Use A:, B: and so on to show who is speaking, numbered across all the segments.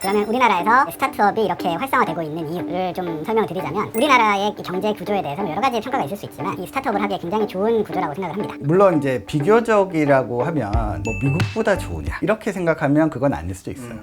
A: 그러면 우리나라에서 스타트업이 이렇게 활성화되고 있는 이유를 좀 설명을 드리자면 우리나라의 이 경제 구조에 대해서 여러 가지 평가가 있을 수 있지만 이 스타트업을 하기에 굉장히 좋은 구조라고 생각을 합니다.
B: 물론 이제 비교적이라고 하면 뭐 미국보다 좋으냐 이렇게 생각하면 그건 아닐 수도 있어요.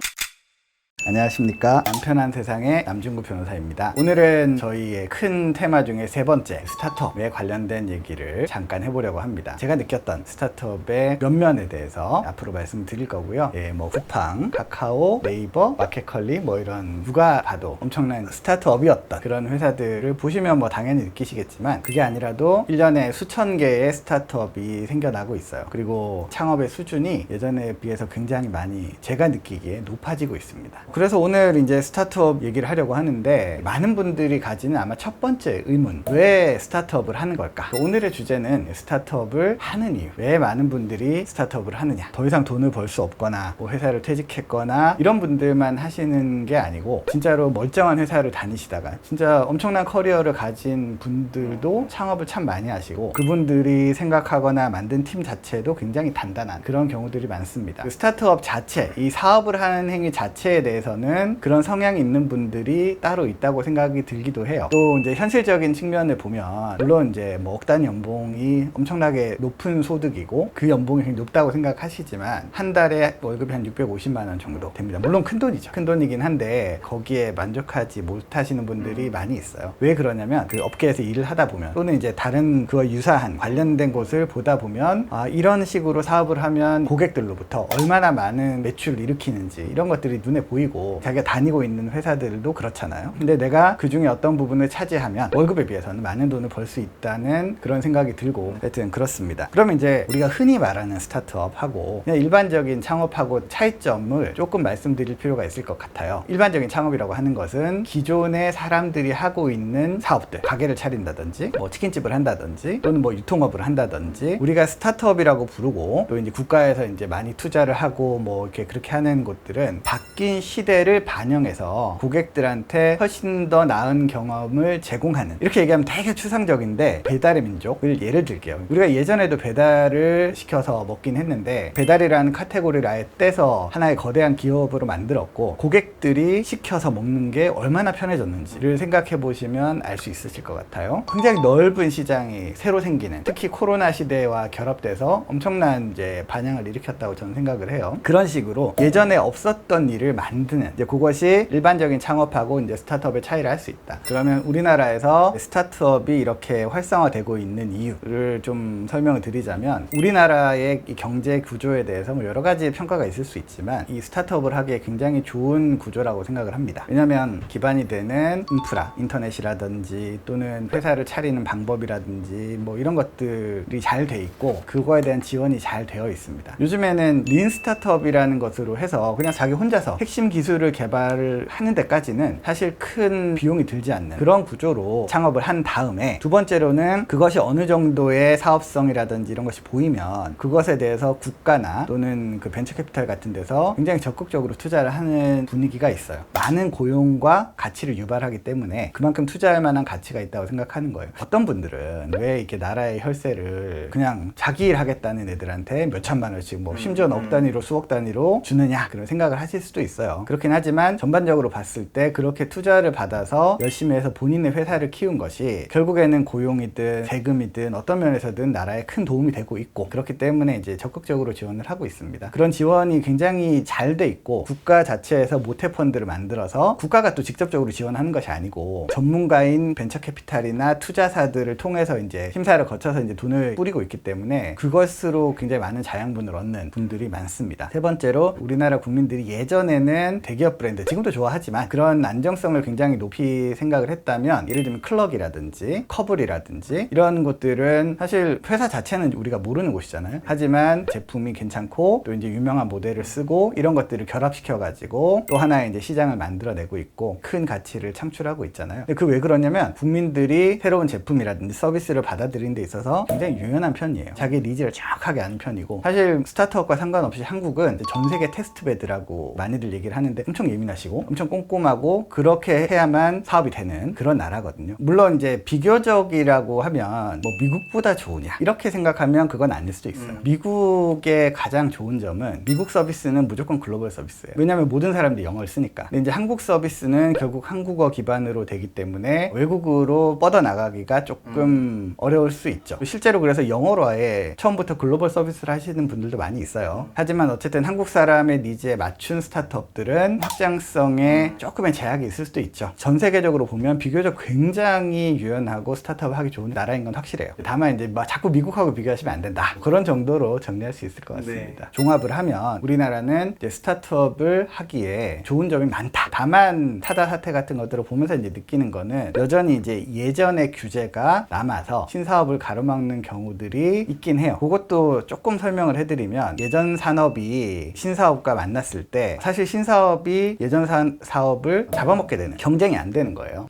B: 안녕하십니까. 남편한 세상의 남준구 변호사입니다. 오늘은 저희의 큰 테마 중에 세 번째 스타트업에 관련된 얘기를 잠깐 해보려고 합니다. 제가 느꼈던 스타트업의 면면에 대해서 앞으로 말씀드릴 거고요. 예, 뭐 쿠팡, 카카오, 네이버, 마켓컬리 뭐 이런 누가 봐도 엄청난 스타트업이었던 그런 회사들을 보시면 뭐 당연히 느끼시겠지만 그게 아니라도 1년에 수천 개의 스타트업이 생겨나고 있어요. 그리고 창업의 수준이 예전에 비해서 굉장히 많이 제가 느끼기에 높아지고 있습니다 그래서 오늘 이제 스타트업 얘기를 하려고 하는데 많은 분들이 가지는 아마 첫 번째 의문 왜 스타트업을 하는 걸까? 오늘의 주제는 스타트업을 하는 이유 왜 많은 분들이 스타트업을 하느냐? 더 이상 돈을 벌 수 없거나 뭐 회사를 퇴직했거나 이런 분들만 하시는 게 아니고 진짜로 멀쩡한 회사를 다니시다가 진짜 엄청난 커리어를 가진 분들도 창업을 참 많이 하시고 그분들이 생각하거나 만든 팀 자체도 굉장히 단단한 그런 경우들이 많습니다. 그 스타트업 자체 이 사업을 하는 행위 자체에 대해서 는 그런 성향이 있는 분들이 따로 있다고 생각이 들기도 해요 또 이제 현실적인 측면을 보면 물론 이제 뭐 억단 연봉이 엄청나게 높은 소득이고 그 연봉이 굉장히 높다고 생각하시지만 한 달에 월급이 한 650만 원 정도 됩니다. 물론 큰 돈이죠. 큰 돈이긴 한데 거기에 만족하지 못하시는 분들이 많이 있어요. 왜 그러냐면 그 업계에서 일을 하다 보면 또는 이제 다른 그와 유사한 관련된 곳을 보다 보면 아, 이런 식으로 사업을 하면 고객들로부터 얼마나 많은 매출을 일으키는지 이런 것들이 눈에 보이고 자기가 다니고 있는 회사들도 그렇잖아요. 근데 내가 그 중에 어떤 부분을 차지하면 월급에 비해서는 많은 돈을 벌 수 있다는 그런 생각이 들고 하여튼 그렇습니다. 그러면 이제 우리가 흔히 말하는 스타트업하고 그냥 일반적인 창업하고 차이점을 조금 말씀드릴 필요가 있을 것 같아요. 일반적인 창업이라고 하는 것은 기존의 사람들이 하고 있는 사업들, 가게를 차린다든지, 뭐 치킨집을 한다든지, 또는 뭐 유통업을 한다든지, 우리가 스타트업이라고 부르고 또 이제 국가에서 이제 많이 투자를 하고 뭐 이렇게 그렇게 하는 곳들은 바뀐 시 대를 반영해서 고객들한테 훨씬 더 나은 경험을 제공하는 이렇게 얘기하면 되게 추상적인데 배달의 민족을 예를 들게요. 우리가 예전에도 배달을 시켜서 먹긴 했는데 배달이라는 카테고리를 아예 떼서 하나의 거대한 기업으로 만들었고 고객들이 시켜서 먹는 게 얼마나 편해졌는지를 생각해 보시면 알 수 있으실 것 같아요. 굉장히 넓은 시장이 새로 생기는 특히 코로나 시대와 결합돼서 엄청난 이제 반향을 일으켰다고 저는 생각을 해요. 그런 식으로 예전에 없었던 일을 만 드는 이제 그것이 일반적인 창업하고 이제 스타트업의 차이를 할 수 있다. 그러면 우리나라에서 스타트업이 이렇게 활성화되고 있는 이유를 좀 설명을 드리자면 우리나라의 이 경제 구조에 대해서 뭐 여러 가지 평가가 있을 수 있지만 이 스타트업을 하기에 굉장히 좋은 구조라고 생각을 합니다. 왜냐하면 기반이 되는 인프라, 인터넷이라든지 또는 회사를 차리는 방법이라든지 뭐 이런 것들이 잘 돼 있고 그거에 대한 지원이 잘 되어 있습니다. 요즘에는 린 스타트업이라는 것으로 해서 그냥 자기 혼자서 핵심 기술을 개발을 하는 데까지는 사실 큰 비용이 들지 않는 그런 구조로 창업을 한 다음에 두 번째로는 그것이 어느 정도의 사업성이라든지 이런 것이 보이면 그것에 대해서 국가나 또는 그 벤처 캐피탈 같은 데서 굉장히 적극적으로 투자를 하는 분위기가 있어요. 많은 고용과 가치를 유발하기 때문에 그만큼 투자할 만한 가치가 있다고 생각하는 거예요. 어떤 분들은 왜 이렇게 나라의 혈세를 그냥 자기 일 하겠다는 애들한테 몇 천만 원씩 뭐 심지어는 억 단위로 수억 단위로 주느냐 그런 생각을 하실 수도 있어요. 그렇긴 하지만 전반적으로 봤을 때 그렇게 투자를 받아서 열심히 해서 본인의 회사를 키운 것이 결국에는 고용이든 세금이든 어떤 면에서든 나라에 큰 도움이 되고 있고 그렇기 때문에 이제 적극적으로 지원을 하고 있습니다. 그런 지원이 굉장히 잘 돼 있고 국가 자체에서 모태 펀드를 만들어서 국가가 또 직접적으로 지원하는 것이 아니고 전문가인 벤처 캐피탈이나 투자사들을 통해서 이제 심사를 거쳐서 이제 돈을 뿌리고 있기 때문에 그것으로 굉장히 많은 자양분을 얻는 분들이 많습니다. 세 번째로 우리나라 국민들이 예전에는 대기업 브랜드 지금도 좋아하지만 그런 안정성을 굉장히 높이 생각을 했다면 예를 들면 클럭이라든지 커블이라든지 이런 곳들은 사실 회사 자체는 우리가 모르는 곳이잖아요. 하지만 제품이 괜찮고 또 이제 유명한 모델을 쓰고 이런 것들을 결합시켜 가지고 또 하나의 이제 시장을 만들어내고 있고 큰 가치를 창출하고 있잖아요. 그왜 그러냐면 국민들이 새로운 제품이라든지 서비스를 받아들이는 데 있어서 굉장히 유연한 편이에요. 자기 니즈를 정확하게 아는 편이고 사실 스타트업과 상관없이 한국은 전 세계 테스트베드라고 많이들 얘기를 하는 하는데 엄청 예민하시고 엄청 꼼꼼하고 그렇게 해야만 사업이 되는 그런 나라거든요. 물론 이제 비교적이라고 하면 뭐 미국보다 좋으냐 이렇게 생각하면 그건 아닐 수도 있어요. 미국의 가장 좋은 점은 미국 서비스는 무조건 글로벌 서비스예요. 왜냐하면 모든 사람들이 영어를 쓰니까. 근데 이제 한국 서비스는 결국 한국어 기반으로 되기 때문에 외국으로 뻗어 나가기가 조금 어려울 수 있죠. 실제로 그래서 영어로 아예 처음부터 글로벌 서비스를 하시는 분들도 많이 있어요. 하지만 어쨌든 한국 사람의 니즈에 맞춘 스타트업들은 확장성에 조금의 제약이 있을 수도 있죠. 전 세계적으로 보면 비교적 굉장히 유연하고 스타트업을 하기 좋은 나라인 건 확실해요. 다만 이제 막 자꾸 미국하고 비교하시면 안 된다. 그런 정도로 정리할 수 있을 것 같습니다. 종합을 하면 우리나라는 이제 스타트업을 하기에 좋은 점이 많다. 다만 타다 사태 같은 것들을 보면서 이제 느끼는 거는 여전히 이제 예전의 규제가 남아서 신사업을 가로막는 경우들이 있긴 해요. 그것도 조금 설명을 해드리면 예전 산업이 신사업과 만났을 때 사실 신사업 이 예전 산- 사업을 잡아먹게 되는 경쟁이 안 되는 거예요.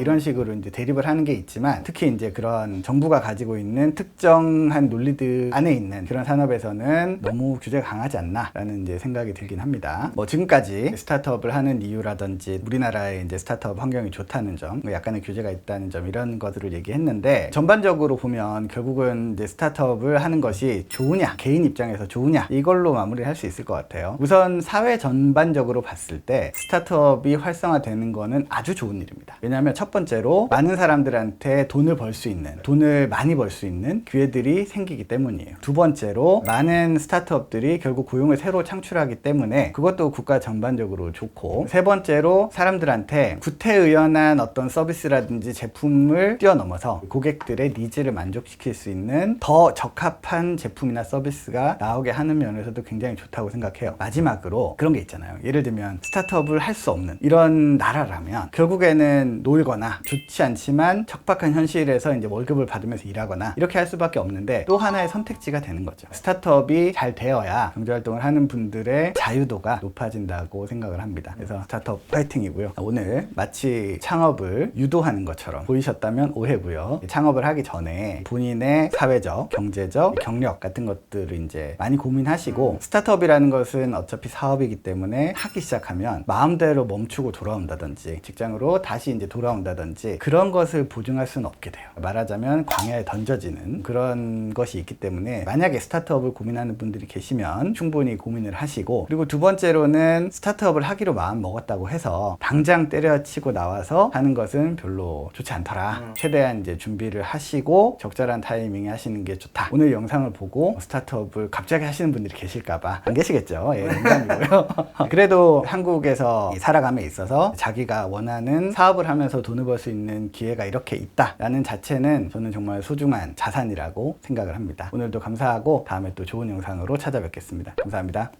B: 이런 식으로 이제 대립을 하는 게 있지만 특히 이제 그런 정부가 가지고 있는 특정한 논리들 안에 있는 그런 산업에서는 너무 규제가 강하지 않나라는 이제 생각이 들긴 합니다. 뭐 지금까지 스타트업을 하는 이유라든지 우리나라의 이제 스타트업 환경이 좋다는 점, 뭐 약간의 규제가 있다는 점 이런 것들을 얘기했는데 전반적으로 보면 결국은 이제 스타트업을 하는 것이 좋으냐 개인 입장에서 좋으냐 이걸로 마무리를 할수 있을 것 같아요. 우선 사회 전반적으로 봤을 때 스타트업이 활성화되는 거는 아주 좋은 일입니다. 왜냐하면 첫 번째로 많은 사람들한테 돈을 벌 수 있는 돈을 많이 벌 수 있는 기회들이 생기기 때문이에요. 두 번째로 많은 스타트업들이 결국 고용을 새로 창출하기 때문에 그것도 국가 전반적으로 좋고 세 번째로 사람들한테 구태의연한 어떤 서비스라든지 제품을 뛰어넘어서 고객들의 니즈를 만족시킬 수 있는 더 적합한 제품이나 서비스가 나오게 하는 면에서도 굉장히 좋다고 생각해요. 마지막으로 그런 게 있잖아요. 예를 들면 스타트업을 할 수 없는 이런 나라라면 결국에는 놀거나 좋지 않지만 척박한 현실에서 이제 월급을 받으면서 일하거나 이렇게 할 수밖에 없는데 또 하나의 선택지가 되는 거죠. 스타트업이 잘 되어야 경제활동을 하는 분들의 자유도가 높아진다고 생각을 합니다. 그래서 스타트업 파이팅이고요. 오늘 마치 창업을 유도하는 것처럼 보이셨다면 오해고요. 창업을 하기 전에 본인의 사회적, 경제적, 경력 같은 것들을 이제 많이 고민하시고 스타트업이라는 것은 어차피 사업이기 때문에 하기 시작하면 마음대로 멈추고 돌아온다든지 직장으로 다시 이제 돌아온다 든지 그런 것을 보증할 수는 없게 돼요. 말하자면 광야에 던져지는 그런 것이 있기 때문에 만약에 스타트업을 고민하는 분들이 계시면 충분히 고민을 하시고 그리고 두 번째로는 스타트업을 하기로 마음 먹었다고 해서 당장 때려치고 나와서 하는 것은 별로 좋지 않더라. 최대한 이제 준비를 하시고 적절한 타이밍에 하시는 게 좋다. 오늘 영상을 보고 스타트업을 갑자기 하시는 분들이 계실까봐 안 계시겠죠. 예, 농담이고요. 그래도 한국에서 살아감에 있어서 자기가 원하는 사업을 하면서 돈을 벌 수 있는 기회가 이렇게 있다라는 자체는 저는 정말 소중한 자산이라고 생각을 합니다. 오늘도 감사하고 다음에 또 좋은 영상으로 찾아뵙겠습니다. 감사합니다.